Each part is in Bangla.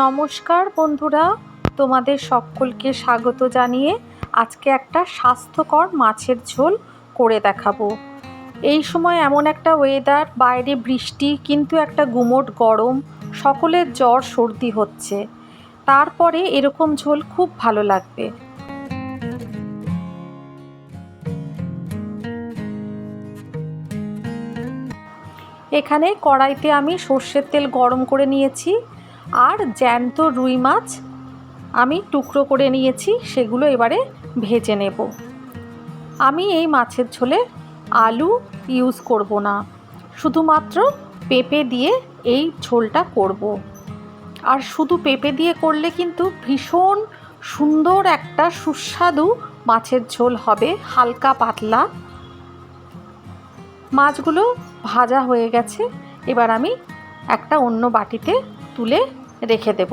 নমস্কার বন্ধুরা, তোমাদের সকলকে স্বাগত জানিয়ে আজকে একটা স্বাস্থ্যকর মাছের ঝোল করে দেখাবো। এই সময় এমন একটা ওয়েদার বাইরে বৃষ্টি, কিন্তু একটা গুমোট গরম, সকলের জ্বর, সর্দি হচ্ছে। তারপরে এরকম ঝোল খুব ভালো লাগবে। এখানে কড়াইতে আমি সর্ষের তেল গরম করে নিয়েছি। আর জ্যান্ত রুই মাছ আমি টুকরো করে নিয়েছি, সেগুলো এবারে ভেজে নেব আমি এই মাছের ঝোলে আলু ইউজ করব না, শুধুমাত্র পেঁপে দিয়ে এই ঝোলটা করব। আর শুধু পেঁপে দিয়ে করলে কিন্তু ভীষণ সুন্দর একটা সুস্বাদু মাছের ঝোল হবে, হালকা পাতলা মাছগুলো ভাজা হয়ে গেছে, এবার আমি একটা অন্য বাটিতে তুলে রেখে দেব।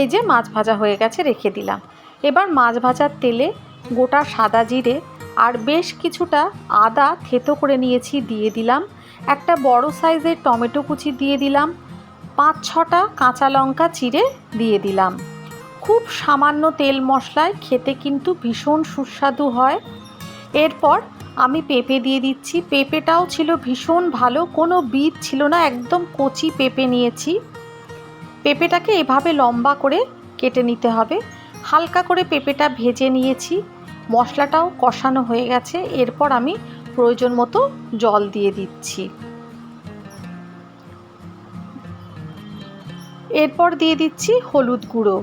এই যে মাছ ভাজা হয়ে গেছে, রেখে দিলাম। এবার মাছ ভাজার তেলে গোটা সাদা জিরে আর বেশ কিছুটা আদা থেতো করে নিয়েছি, দিয়ে দিলাম। একটা বড় সাইজের টমেটো কুচি দিয়ে দিলাম। পাঁচ ছটা কাঁচা লঙ্কা চিড়ে দিয়ে দিলাম। খুব সামান্য তেল মশলায় খেতে কিন্তু ভীষণ সুস্বাদু হয়। এরপর আমি পেঁপে দিয়ে দিচ্ছি। পেঁপেটাও ছিল ভীষণ ভালো, কোনো বীজ ছিল না, একদম কচি পেঁপে নিয়েছি। পেঁপেটাকে এভাবে লম্বা করে কেটে নিতে হবে। হালকা করে পেঁপেটা ভেজে নিয়েছি। মশলাটাও কষানো হয়ে গেছে। এরপর আমি প্রয়োজন মতো জল দিয়ে দিচ্ছি। এরপর দিয়ে দিচ্ছি হলুদ গুঁড়ো।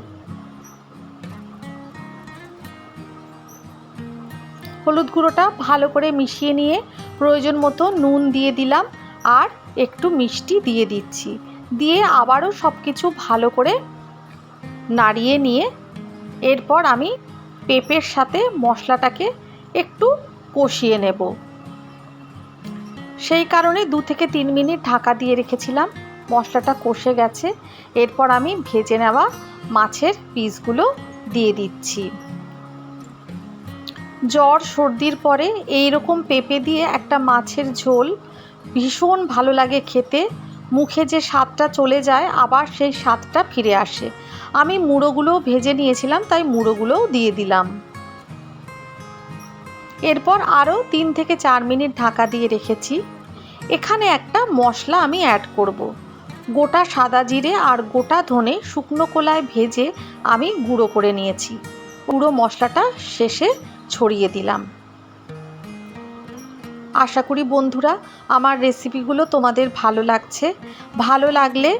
হলুদ গুঁড়োটা ভালো করে মিশিয়ে নিয়ে প্রয়োজন মতো নুন দিয়ে দিলাম আর একটু মিষ্টি দিয়ে দিচ্ছি। দিয়ে আবারও সব কিছু ভালো করে নাড়িয়ে নিয়ে এরপর আমি পেঁপের সাথে মশলাটাকে একটু কষিয়ে নেব। সেই কারণে দু থেকে তিন মিনিট ঢাকা দিয়ে রেখেছিলাম, মশলাটা কষে গেছে। এরপর আমি ভেজে নেওয়া মাছের পিসগুলো দিয়ে দিচ্ছি। জ্বর, সর্দির পরে এই রকম পেঁপে দিয়ে একটা মাছের ঝোল ভীষণ ভালো লাগে খেতে। মুখে যে স্বাদটা চলে যায়, আবার সেই স্বাদটা ফিরে আসে। আমি মুড়োগুলোও ভেজে নিয়েছিলাম, তাই মুড়োগুলোও দিয়ে দিলাম। এরপর আরও তিন থেকে চার মিনিট ঢাকা দিয়ে রেখেছি। এখানে একটা মশলা আমি অ্যাড করব। গোটা সাদা জিরে আর গোটা ধনে শুকনো কোলায় ভেজে আমি গুঁড়ো করে নিয়েছি। পুরো মশলাটা শেষে ছড়িয়ে দিলাম। আশা করি বন্ধুরা, আমার রেসিপিগুলো তোমাদের ভালো লাগছে। ভালো লাগলে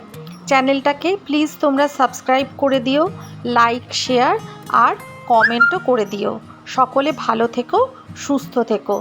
চ্যানেলটাকে প্লিজ তোমরা সাবস্ক্রাইব করে দিও লাইক শেয়ার আর কমেন্টও করে দিও। সকলে ভালো থেকো, সুস্থ থেকো।